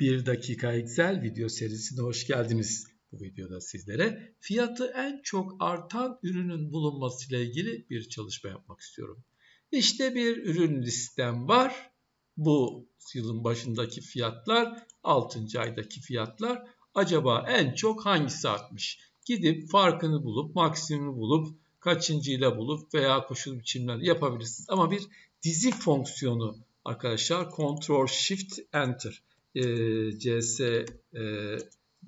1 dakika Excel video serisine hoş geldiniz. Bu videoda sizlere fiyatı en çok artan ürünün bulunması ile ilgili bir çalışma yapmak istiyorum. İşte bir ürün listem var. Bu yılın başındaki fiyatlar, 6. aydaki fiyatlar. Acaba en çok hangisi artmış? Gidip farkını bulup, maksimumi bulup, kaçıncıyla bulup veya koşul biçimler yapabilirsiniz. Ama bir dizi fonksiyonu arkadaşlar Ctrl Shift Enter e, CS e,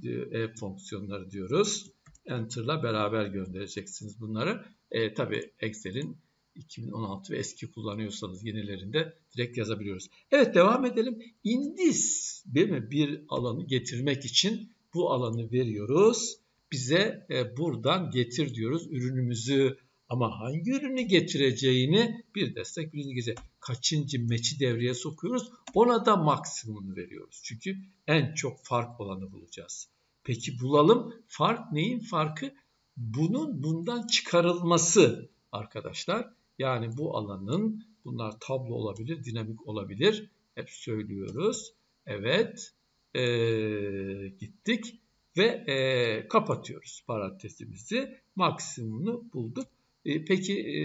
e fonksiyonları diyoruz. Enter'la beraber göndereceksiniz bunları. E, Tabi Excel'in 2016 ve eski kullanıyorsanız yenilerinde direkt yazabiliyoruz. Evet devam edelim. Indis değil mi? Bir alanı getirmek için bu alanı veriyoruz. Bize e, buradan getir diyoruz. Ürünümüzü ama hangi ürünü getireceğini bir destek bir İngilizce kaçıncı meçi devreye sokuyoruz. Ona da maksimumunu veriyoruz. Çünkü en çok fark olanı bulacağız. Peki bulalım. Fark neyin farkı? Bunun bundan çıkarılması arkadaşlar. Yani bu alanın bunlar tablo olabilir, dinamik olabilir. Hep söylüyoruz. Evet. Ee, gittik ve e, kapatıyoruz parantezimizi. Maksimumunu bulduk. E, peki e,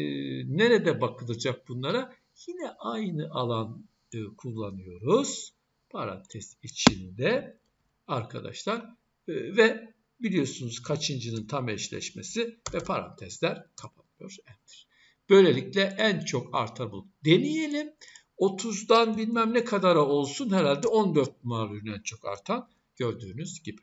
nerede bakılacak bunlara? Yine aynı alan e, kullanıyoruz. Parantez içinde arkadaşlar e, ve biliyorsunuz kaçıncının tam eşleşmesi ve parantezler kapanıyor. Enter. Böylelikle en çok artar bu. Deneyelim. 30'dan bilmem ne kadara olsun herhalde 14 numaralı ürün en çok artan gördüğünüz gibi.